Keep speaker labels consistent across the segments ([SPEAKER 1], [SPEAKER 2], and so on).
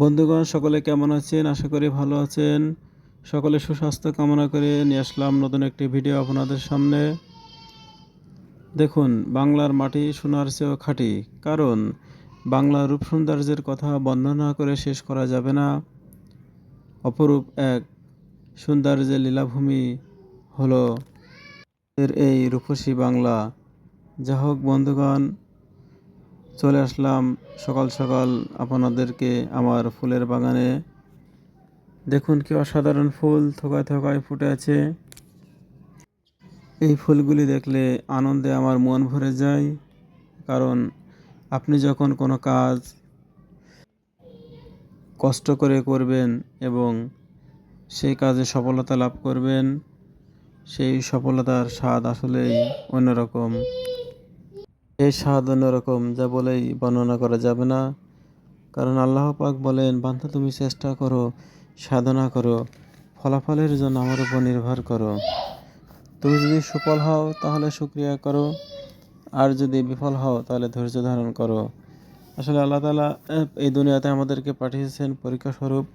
[SPEAKER 1] বন্ধুগণ, সকলে কেমন আছেন? আশা করি ভালো আছেন। সকলে সুস্বাস্থ্য কামনা করে নিয়ে আসলাম নতুন একটি ভিডিও আপনাদের সামনে। দেখুন, বাংলার মাটি সোনার চেয়েও খাঁটি। কারণ বাংলার রূপ সৌন্দর্যের কথা বর্ণনা করে শেষ করা যাবে না। অপরূপ এক সৌন্দর্যের লীলাভূমি হলো এর এই রূপসী বাংলা। যা হোক বন্ধুগণ চলে আসলাম সকাল সকাল আপনাদেরকে আমার ফুলের বাগানে। দেখুন কি অসাধারণ ফুল থোকায় থোকায় ফুটে আছে। এই ফুলগুলি দেখলে আনন্দে আমার মন ভরে যায়, কারণ আপনি যখন কোনো কাজ কষ্ট করে করবেন এবং সেই কাজে সফলতা লাভ করবেন, সেই সফলতার স্বাদ আসলেই অন্যরকম। এই স্বাদ অন্যরকম যা বলেই বর্ণনা করা যাবে না। কারণ আল্লাহ পাক বলেন বান্ধা তুমি চেষ্টা করো, সাধনা করো, ফলাফলের জন্য আমার উপর নির্ভর করো। তুমি যদি সফল হও, তাহলে শুক্রিয়া করো। আর যদি বিফল হও, তাহলে ধৈর্য ধারণ করো। আসলে আল্লাহ তালা এই দুনিয়াতে আমাদেরকে পাঠিয়েছেন পরীক্ষা স্বরূপ।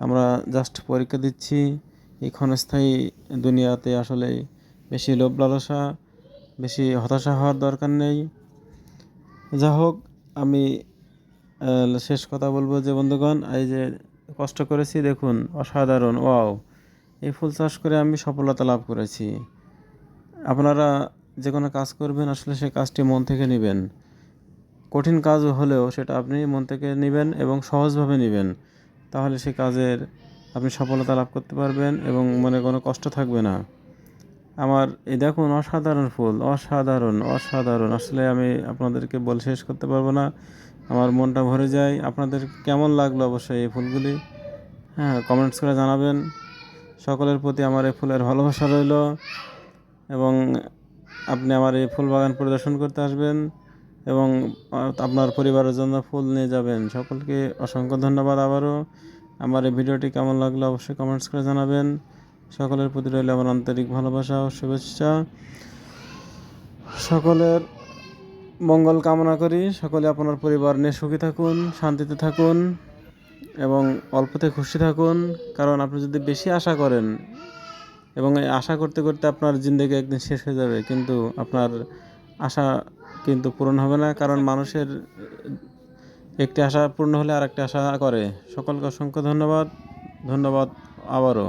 [SPEAKER 1] আমরা জাস্ট পরীক্ষা দিচ্ছি। এই ক্ষণস্থায়ী দুনিয়াতে আসলে বেশি লোভ লালসা। বেশি হতাশা হওয়ার দরকার নেই। যা হোক আমি শেষ কথা বলব যে বন্ধুগণ, এই যে কষ্ট করেছি, দেখুন, অসাধারণ, ওয়াও। এই ফুল চাষ করে আমি সফলতা লাভ করেছি। আপনারা যে কোনো কাজ করবেন, আসলে সেই কাজটি মন থেকে নেবেন। কঠিন কাজ হলেও সেটা আপনি মন থেকে নেবেন এবং সহজভাবে নেবেন। তাহলে সেই কাজের আপনি সফলতা লাভ করতে পারবেন এবং মনে কোনো কষ্ট থাকবে না। আমার, এই দেখুন, অসাধারণ ফুল, অসাধারণ অসাধারণ। আসলে আমি আপনাদেরকে বলে শেষ করতে পারব না। আমার মনটা ভরে যায়। আপনাদের কেমন লাগল অবশ্যই এই ফুলগুলি? হ্যাঁ কমেন্টস করে জানাবেন। সকলের প্রতি আমার এই ফুলের ভালোবাসা রইল এবং আপনি আমার এই ফুল বাগান পরিদর্শন করতে আসবেন এবং আপনার পরিবারের জন্য ফুল নিয়ে যাবেন। সকলকে অসংখ্য ধন্যবাদ আবারও। আমার এই ভিডিওটি কেমন লাগল অবশ্যই কমেন্টস করে জানাবেন। সকলের প্রতি রইল আমার আন্তরিক ভালোবাসা ও শুভেচ্ছা। সকলের মঙ্গল কামনা করি। সকলে আপনার পরিবার নিয়ে সুখী থাকুন, শান্তিতে থাকুন এবং অল্পতে খুশি থাকুন। কারণ আপনি যদি বেশি আশা করেন এবং এই আশা করতে করতে আপনার জিন্দগি একদিন শেষ হয়ে যাবে, কিন্তু আপনার আশা কিন্তু পূরণ হবে না। কারণ মানুষের একটি আশা পূর্ণ হলে আর একটি আশা করে। সকলকে অসংখ্য ধন্যবাদ। ধন্যবাদ আবারও।